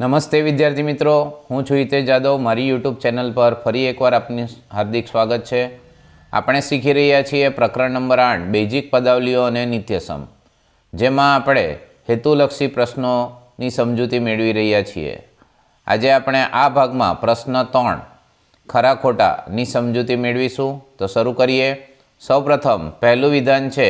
નમસ્તે વિદ્યાર્થી મિત્રો, હું છું હિતેશ જાદવ. મારી યુટ્યુબ ચેનલ પર ફરી એકવાર આપનું હાર્દિક સ્વાગત છે. આપણે શીખી રહ્યા છીએ પ્રકરણ નંબર આઠ, બેઝિક પદાવલીઓ અને નિત્યસમ, જેમાં આપણે હેતુલક્ષી પ્રશ્નોની સમજૂતી મેળવી રહ્યા છીએ. આજે આપણે આ ભાગમાં પ્રશ્ન ત્રણ, ખરા ખોટાની સમજૂતી મેળવીશું. તો શરૂ કરીએ. સૌપ્રથમ, પહેલું વિધાન છે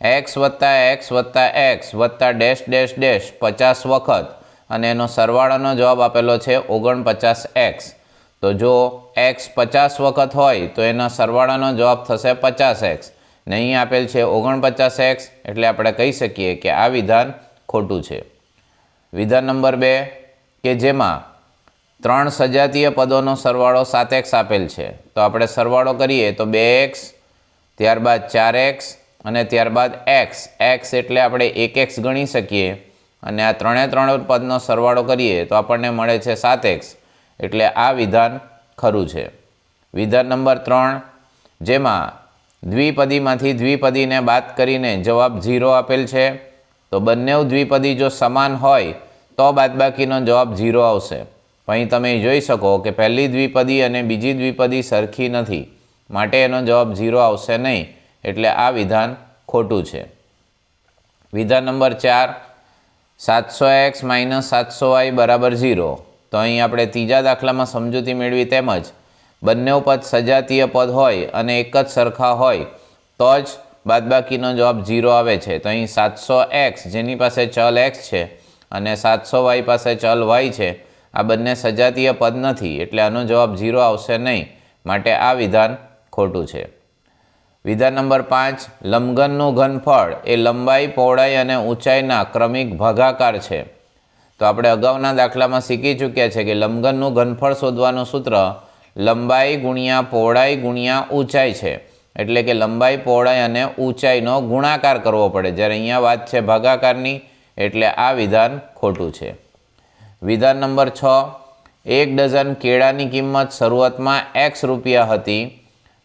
એક્સ વત્તા એક્સ વત્તા એક્સ વત્તા ડેશ ડેશ ડેશ પચાસ વખત અને એનો સરવાળાનો જવાબ આપેલો છે ઓગણપચાસ એક્સ. તો જો એક્સ પચાસ વખત હોય, તો એના સરવાળાનો જવાબ થશે પચાસ એક્સ. ને અહીં આપેલ છે ઓગણપચાસ એક્સ, એટલે આપણે કહી શકીએ કે આ વિધાન ખોટું છે. વિધાન નંબર બે, કે જેમાં ત્રણ સજાતીય પદોનો સરવાળો સાત એક્સ આપેલ છે. તો આપણે સરવાળો કરીએ તો બે એક્સ, ત્યારબાદ ચાર એક્સ અને ત્યારબાદ એક્સ. એક્સ એટલે આપણે એક એક્સ ગણી શકીએ. અને આ ત્રણે ત્રણ પદનો સરવાળો કરીએ તો આપણને મળે છે સાત એક્સ. એટલે આ વિધાન ખરું છે. વિધાન નંબર ત્રણ, જેમાં દ્વિપદીમાંથી દ્વિપદીને બાદ કરીને જવાબ ઝીરો આપેલ છે. તો બંને દ્વિપદી જો સમાન હોય, તો બાદબાકીનો જવાબ ઝીરો આવશે. અહીં તમે જોઈ શકો કે પહેલી દ્વિપદી અને બીજી દ્વિપદી સરખી નથી. માટે એનો જવાબ ઝીરો આવશે નહીં. એટલે આ વિધાન ખોટું છે. વિધાન નંબર ચાર સાતસો એક્સ માઇનસ સાતસો વાય બરાબર ઝીરો. તો અહીં આપણે ત્રીજા દાખલામાં સમજૂતી મેળવી તેમજ બંને પદ સજાતીય પદ હોય અને એક જ સરખા હોય, તો જ બાદબાકીનો જવાબ ઝીરો આવે છે. તો અહીં સાતસો એક્સ જેની પાસે ચલ એક્સ છે અને સાતસો વાય પાસે ચલ વાય છે, આ બંને સજાતીય પદ નથી, એટલે આનો જવાબ ઝીરો આવશે નહીં. માટે આ વિધાન ખોટું છે. વિધાન નંબર પાંચ લંબઘનનું ઘનફળ. એ લંબાઈ, પહોળાઈ અને ઊંચાઈના ક્રમિક ભાગાકાર છે. તો આપણે અગાઉના દાખલામાં શીખી ચૂક્યા છે કે લંબઘનનું ઘનફળ શોધવાનું સૂત્ર લંબાઈ ગુણ્યા પહોળાઈ ગુણ્યા ઊંચાઈ છે. એટલે કે લંબાઈ, પહોળાઈ અને ઊંચાઈનો ગુણાકાર કરવો પડે. જ્યારે અહીંયા વાત છે ભાગાકારની, એટલે આ વિધાન ખોટું છે. વિધાન નંબર છ, એક ડઝન કેળાની કિંમત શરૂઆતમાં એક્સ રૂપિયા હતી.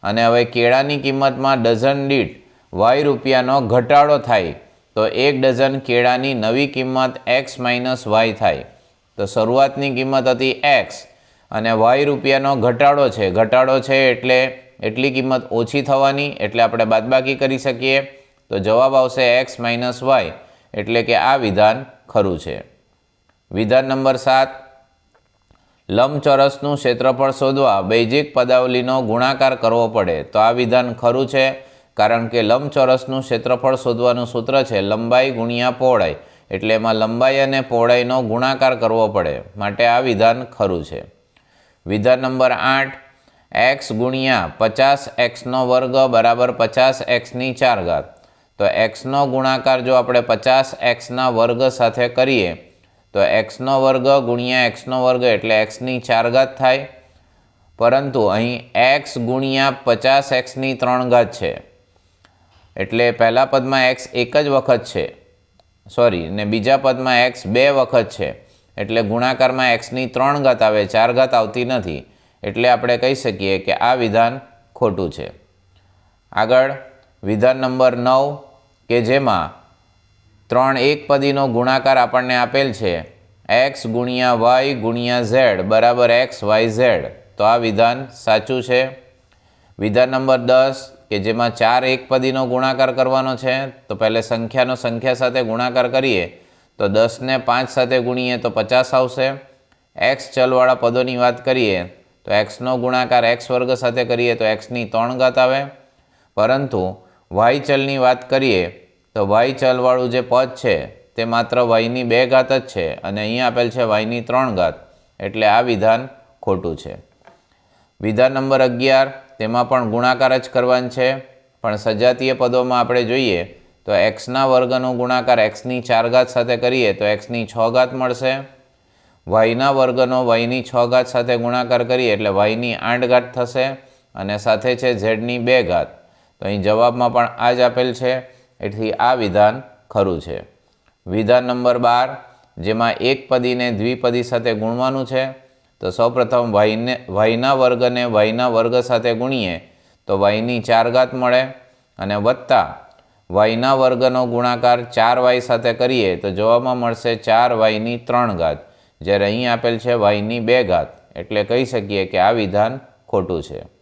અને હવે કેળાની કિંમતમાં ડઝન દીઠ વાય રૂપિયાનો ઘટાડો થાય, તો એક ડઝન કેળાની નવી કિંમત એક્સ માઇનસ વાય થાય. તો શરૂઆતની કિંમત હતી એક્સ અને વાય રૂપિયાનો ઘટાડો છે. ઘટાડો છે એટલે એટલી કિંમત ઓછી થવાની એટલે આપણે બાદબાકી કરી શકીએ. તો જવાબ આવશે એક્સ માઇનસ વાય એટલે કે આ વિધાન ખરું છે. વિધાન નંબર સાત લંબચોરસનું ક્ષેત્રફળ શોધવા બેઝિક પદાવલીનો ગુણાકાર કરવો પડે. તો આ વિધાન ખરું છે? કારણ કે લંબચોરસનું ક્ષેત્રફળ શોધવાનું સૂત્ર છે લંબાઈ ગુણ્યા પહોળાઈ. એટલે એમાં લંબાઈ અને પહોળાઈનો ગુણાકાર કરવો પડે. માટે આ વિધાન ખરું છે. વિધાન નંબર આઠ. એક્સ ગુણ્યા પચાસ એક્સનો વર્ગ બરાબર પચાસ એક્સની ચાર ઘાત તો એક્સનો ગુણાકાર જો આપણે પચાસ એક્સના વર્ગ સાથે કરીએ તો એક્સનો વર્ગ ગુણ્યા એક્સનો વર્ગ એટલે એક્સની ચાર ઘાત થાય. પરંતુ અહીં એક્સ ગુણ્યા પચાસ એક્સની ત્રણ ઘાત છે. એટલે પહેલા પદમાં એક્સ એક જ વખત છે. સોરી ને બીજા પદમાં એક્સ બે વખત છે. એટલે ગુણાકારમાં એક્સની ત્રણ ઘાત આવે, ચાર ઘાત આવતી નથી. એટલે આપણે કહી શકીએ કે આ વિધાન ખોટું છે. આગળ, વિધાન નંબર નવ, કે જેમાં ત્રણ એક પદીનો ગુણાકાર આપણને આપેલ છે. એક્સ ગુણ્યા વાય ગુણ્યા ઝેડ બરાબર એક્સ વાય ઝેડ. તો આ વિધાન સાચું છે? વિધાન નંબર દસ, કે જેમાં ચાર એક પદીનો ગુણાકાર કરવાનો છે, તો પહેલે સંખ્યાનો સંખ્યા સાથે ગુણાકાર કરીએ. તો દસને પાંચ સાથે ગુણીએ તો પચાસ આવશે. એક્સ ચલવાળા પદોની વાત કરીએ, તો એક્સનો ગુણાકાર એક્સ વર્ગ સાથે કરીએ તો એક્સની ત્રણ ઘાત આવે. પરંતુ વાય ચલની વાત કરીએ તો વાય ચલવાળું જે પદ છે, તે માત્ર વાયની બે ઘાત જ છે અને અહીં આપેલ છે વાયની ત્રણ ઘાત. એટલે આ વિધાન ખોટું છે. વિધાન નંબર અગિયાર, તેમાં પણ ગુણાકાર જ કરવાનું છે. પણ સજાતીય પદોમાં આપણે જોઈએ તો એક્સના વર્ગનો ગુણાકાર એક્સની ચાર ઘાત સાથે કરીએ તો એક્સની છ ઘાત મળશે. વાયના વર્ગનો વાયની છ ઘાત સાથે ગુણાકાર કરીએ એટલે વાયની આઠ ઘાત થશે અને સાથે છે ઝેડની બે ઘાત. તો અહીં જવાબમાં પણ આ જ આપેલ છે. એથી આ વિધાન ખરું છે. વિધાન નંબર બાર, જેમાં એક પદીને દ્વિપદી સાથે ગુણવાનું છે, તો સૌપ્રથમ વાયને, વાયના વર્ગને વાયના વર્ગ સાથે ગુણીએ, તો વાયની ચાર ઘાત મળે, અને વત્તા વાયના વર્ગનો ગુણાકાર ચાર વાય સાથે કરીએ, તો જવાબમાં મળશે ચાર વાયની ત્રણ ઘાત. જ્યારે અહીં આપેલ છે વાયની બે ઘાત, એટલે કહી શકીએ કે આ વિધાન ખોટું છે.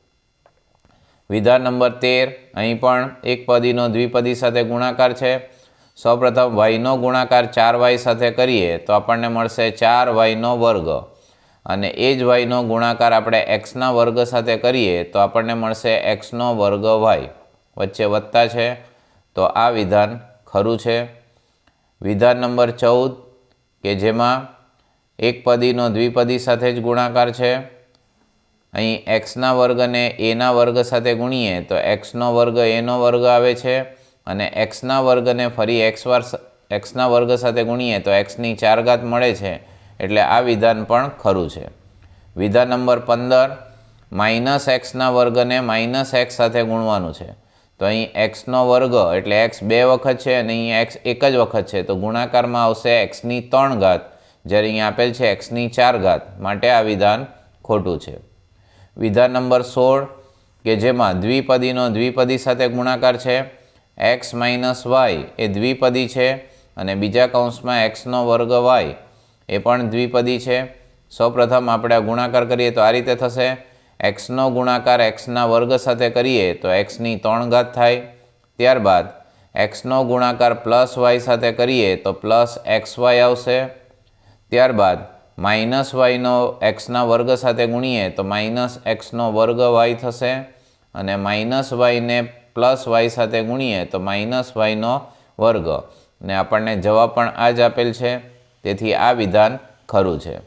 વિધાન નંબર તેર, અહીં પણ એક પદીનો દ્વિપદી સાથે ગુણાકાર છે. સૌપ્રથમ વાયનો ગુણાકાર ચાર વાય સાથે કરીએ તો આપણને મળશે ચાર વાયનો વર્ગ. અને એ જ વાયનો ગુણાકાર આપણે એક્સના વર્ગ સાથે કરીએ તો આપણને મળશે એક્સનો વર્ગ વાય વચ્ચે વત્તા છે. તો આ વિધાન ખરું છે. વિધાન નંબર ચૌદ, કે જેમાં એક પદીનો દ્વિપદી સાથે જ ગુણાકાર છે. અહીં એક્સના વર્ગને એના વર્ગ સાથે ગુણીએ તો એક્સનો વર્ગ એનો વર્ગ આવે છે અને એક્સના વર્ગને ફરી એક્સ વાર એક્સના વર્ગ સાથે ગુણીએ તો એક્સની ચાર ઘાત મળે છે. એટલે આ વિધાન પણ ખરું છે. વિધાન નંબર પંદર માઇનસ એક્સના વર્ગને માઇનસ એક્સ સાથે ગુણવાનું છે. તો અહીં એક્સનો વર્ગ, એટલે એક્સ બે વખત છે અને અહીં એક્સ એક જ વખત છે. તો ગુણાકારમાં આવશે એક્સની ત્રણ ઘાત. જ્યારે અહીં આપેલ છે એક્સની ચાર ઘાત. માટે આ વિધાન ખોટું છે. વિધાન નંબર સોળ, કે જેમાં દ્વિપદીનો દ્વિપદી સાથે ગુણાકાર છે એક્સ માઇનસ વાય એ દ્વિપદી છે, અને બીજા કૌંસમાં એક્સનો વર્ગ વાય એ પણ દ્વિપદી છે. સૌપ્રથમ આપણે આ ગુણાકાર કરીએ તો આ રીતે થશે. એક્સનો ગુણાકાર એક્સના વર્ગ સાથે કરીએ તો એક્સની ત્રણ ઘાત થાય. ત્યારબાદ એક્સનો ગુણાકાર પ્લસ વાય સાથે કરીએ તો પ્લસ એક્સ વાય આવશે. ત્યારબાદ માઇનસ વાયનો એક્સના વર્ગ સાથે ગુણીએ તો માઇનસ એક્સનો વર્ગ વાય થશે અને માઇનસ વાયને પ્લસ વાય સાથે ગુણીએ તો માઇનસ વાયનો વર્ગ. ને આપણને જવાબ પણ આ જ આપેલ છે. તેથી આ વિધાન ખરું છે.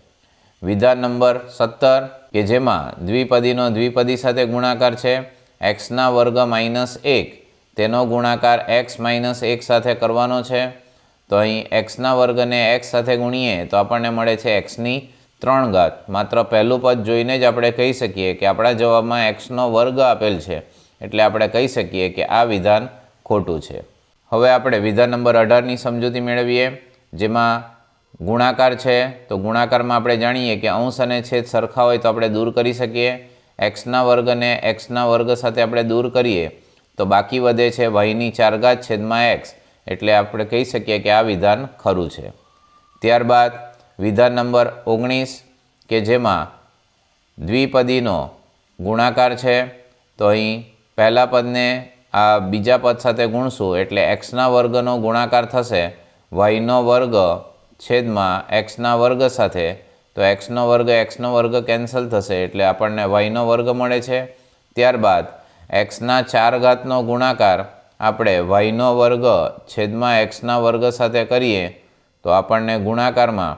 વિધાન નંબર સત્તર, કે જેમાં દ્વિપદીનો દ્વિપદી સાથે ગુણાકાર છે, એક્સના વર્ગ માઇનસ એક, તેનો ગુણાકાર એક્સ માઇનસ એક સાથે કરવાનો છે. તો અહીં એક્સના વર્ગને એક્સ સાથે ગુણીએ તો આપણને મળે છે એક્સની ત્રણ ઘાત. માત્ર પહેલું પદ જોઈને જ આપણે કહી શકીએ કે આપણા જવાબમાં એક્સનો વર્ગ આપેલ છે. એટલે આપણે કહી શકીએ કે આ વિધાન ખોટું છે. હવે આપણે વિધાન નંબર અઢારની સમજૂતી મેળવીએ, જેમાં ગુણાકાર છે. તો ગુણાકારમાં આપણે જાણીએ કે અંશ અને છેદ સરખા હોય તો આપણે દૂર કરી શકીએ. એક્સના વર્ગને એક્સના વર્ગ સાથે આપણે દૂર કરીએ તો બાકી વધે છે વાયની ચાર ઘાત છેદમાં એક્સ એટલે આપણે કહી શકીએ કે આ વિધાન ખરું છે. ત્યારબાદ વિધાન નંબર ઓગણીસ, કે જેમાં દ્વિપદીનો ગુણાકાર છે, તો અહીં પહેલા પદને આ બીજા પદ સાથે ગુણશું એટલે એક્સના વર્ગનો ગુણાકાર થશે વાયનો વર્ગ છેદમાં એક્સના વર્ગ સાથે, તો એક્સનો વર્ગ એક્સનો વર્ગ કેન્સલ થશે એટલે આપણને વાયનો વર્ગ મળે છે. ત્યારબાદ એક્સના ચાર ઘાતનો ગુણાકાર આપણે વાયનો વર્ગ છેદમાં એક્સના વર્ગ સાથે કરીએ, તો આપણને ગુણાકારમાં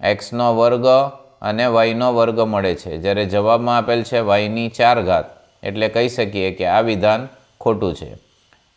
એક્સનો વર્ગ અને વાયનો વર્ગ મળે છે. જ્યારે જવાબમાં આપેલ છે વાયની ચાર ઘાત, એટલે કહી શકીએ કે આ વિધાન ખોટું છે.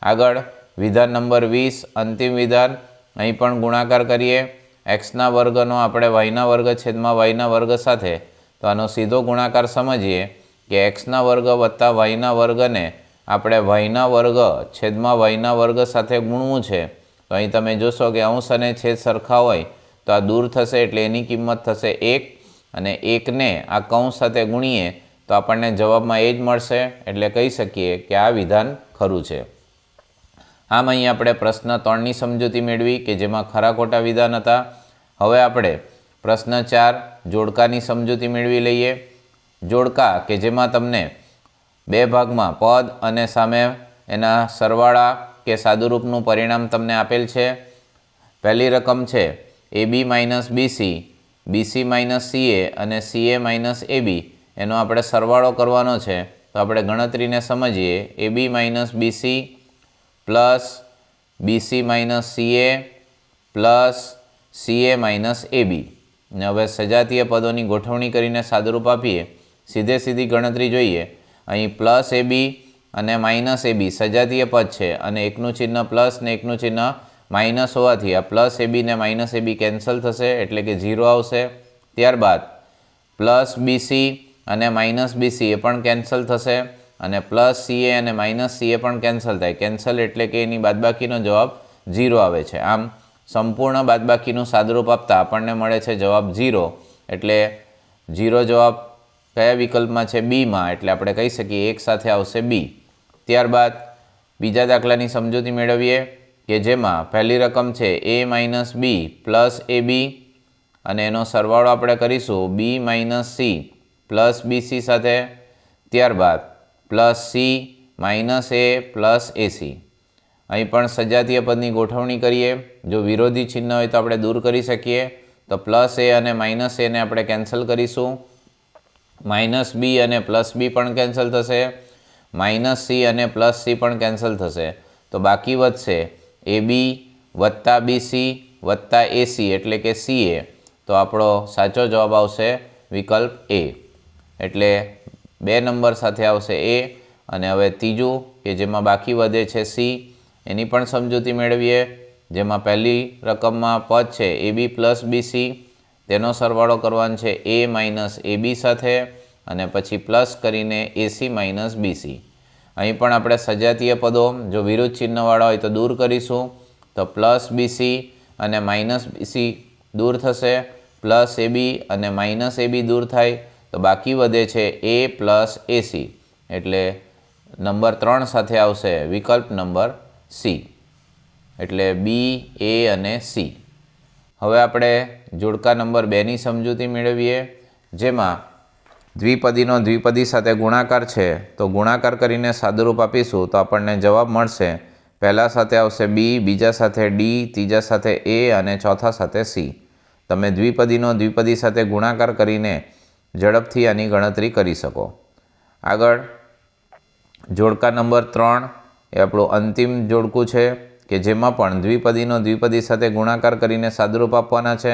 આગળ, વિધાન નંબર વીસ, અંતિમ વિધાન. અહીં પણ ગુણાકાર કરીએ. એક્સના વર્ગનો આપણે વાયના વર્ગ છેદમાં વાયના વર્ગ સાથે, તો આનો સીધો ગુણાકાર સમજીએ કે એક્સના વર્ગ વત્તા વાયના વર્ગને આપણે વયના વર્ગ, છેદમાં વયના વર્ગ સાથે ગુણવું છે. તો અહીં તમે જોશો કે અંશ અને છેદ સરખા હોય તો આ દૂર થશે એટલે એની કિંમત થશે એક. અને એકને આ કૌંસ સાથે ગુણીએ તો આપણને જવાબમાં એ જ મળશે એટલે કહી શકીએ કે આ વિધાન ખરું છે. આમ અહીં આપણે પ્રશ્ન ત્રણની સમજૂતી મેળવી કે જેમાં ખરા ખોટા વિધાન હતા. હવે આપણે પ્રશ્ન ચાર, જોડકાની સમજૂતી મેળવી લઈએ. જોડકા કે જેમાં તમને બે ભાગમાં, પદ અને સામે એના સરવાળા કે સાદુરૂપનું પરિણામ તમને આપેલ છે. પહેલી રકમ છે A B minus B C B C minus C A અને C A minus A B. એનો આપણે સરવાળો કરવાનો છે. તો આપણે ગણતરીને સમજીએ, A B minus B C plus B C minus C A plus C A minus A B. ને હવે સજાતીય પદોની ગોઠવણી કરીને સાદુરૂપ આપીએ. સીધે સીધી ગણતરી જોઈએ. અહીં પ્લસ એ બી અને માઇનસ એ બી સજાતીય પદ છે. અને એકનું ચિહ્ન પ્લસ ને એકનું ચિહ્ન માઇનસ હોવાથી આ પ્લસ એ બી ને માઇનસ એ બી કેન્સલ થશે, એટલે કે ઝીરો આવશે. ત્યારબાદ પ્લસ બીસી અને માઇનસ બીસી એ પણ કેન્સલ થશે અને પ્લસ સીએ અને માઇનસ સીએ પણ કેન્સલ થાય. કેન્સલ એટલે કે એની બાદબાકીનો જવાબ ઝીરો આવે છે. આમ સંપૂર્ણ બાદબાકીનું સાદરૂપ આપતા આપણને મળે છે જવાબ ઝીરો. એટલે ઝીરો જવાબ કયા વિકલ્પમાં છે બીમાં એટલે આપણે કહી શકીએ એક સાથે આવશે બી ત્યારબાદ બીજા દાખલાની સમજૂતી મેળવીએ કે જેમાં પહેલી રકમ છે એ માઇનસ બી પ્લસ એ બી અને એનો સરવાળો આપણે કરીશું B minus C plus B C સાથે. ત્યારબાદ plus C minus A plus A C અહીં પણ સજાતીય પદની ગોઠવણી કરીએ. જો વિરોધી ચિહ્ન હોય તો આપણે દૂર કરી શકીએ. તો પ્લસ એ અને માઇનસ એને આપણે કેન્સલ કરીશું. માઇનસ બી અને પ્લસ બી પણ કેન્સલ થશે. માઇનસ સી અને પ્લસ સી પણ કેન્સલ થશે. તો બાકી વધશે એ બી વત્તા બીસી વત્તા એસી એટલે કે સી એ. તો આપણો સાચો જવાબ આવશે વિકલ્પ એ. એટલે બે નંબર સાથે આવશે એ અને હવે ત્રીજું કે જેમાં બાકી વધે છે સી, એની પણ સમજૂતી મેળવીએ. જેમાં પહેલી રકમમાં પદ છે એ બી પ્લસ બીસી તેનો સરવાળો કરવાનો છે એ માઇનસ એ બી સાથે અને પછી પ્લસ કરીને એસી માઇનસ બીસી અહીં પણ આપણે સજાતીય પદો, જો વિરુદ્ધ ચિહ્નવાળા હોય તો દૂર કરીશું. તો પ્લસ બીસી અને માઇનસ બીસી દૂર થશે. પ્લસ એ બી અને માઇનસ એ બી દૂર થાય. તો બાકી વધે છે એ પ્લસ એસી એટલે નંબર ત્રણ સાથે આવશે વિકલ્પ નંબર સી એટલે બી એ અને સી હવે આપણે જોડકા નંબર બેની સમજૂતી મેળવીએ, જેમાં દ્વિપદીનો દ્વિપદી સાથે ગુણાકાર છે, તો ગુણાકાર કરીને સાદુરૂપ આપીશું તો આપણને જવાબ મળશે, પહેલા સાથે આવશે બી, બીજા સાથે ડી, ત્રીજા સાથે એ અને ચોથા સાથે સી. તમે દ્વિપદીનો દ્વિપદી સાથે ગુણાકાર કરીને ઝડપથી આની ગણતરી કરી શકો. આગળ, જોડકા નંબર ત્રણ, એ આપણું અંતિમ જોડકું છે. કે જેમાં પણ દ્વિપદીનો દ્વિપદી સાથે ગુણાકાર કરીને સાદુરૂપ આપવાના છે,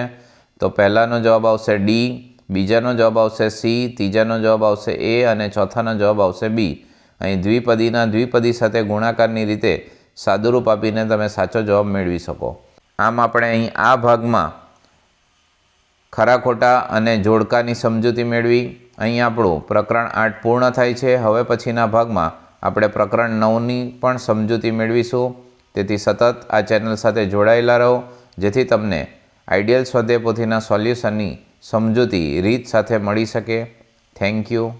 તો પહેલાંનો જવાબ આવશે ડી બીજાનો જવાબ આવશે સી ત્રીજાનો જવાબ આવશે એ અને ચોથાનો જવાબ આવશે બી અહીં દ્વિપદીના દ્વિપદી સાથે ગુણાકારની રીતે સાદુરૂપ આપીને તમે સાચો જવાબ મેળવી શકો. આમ આપણે અહીં આ ભાગમાં ખરા ખોટા અને જોડકાની સમજૂતી મેળવી. અહીં આપણું પ્રકરણ આઠ પૂર્ણ થાય છે. હવે પછીના ભાગમાં આપણે પ્રકરણ નવની પણ સમજૂતી મેળવીશું. તેથી સતત આ ચેનલ સાથે જોડાયેલા રહો, જેથી તમને આઈડિયલ સ્વાધ્યાય પોથીના સોલ્યુશનની સમજૂતી રીત સાથે મળી શકે. Thank you.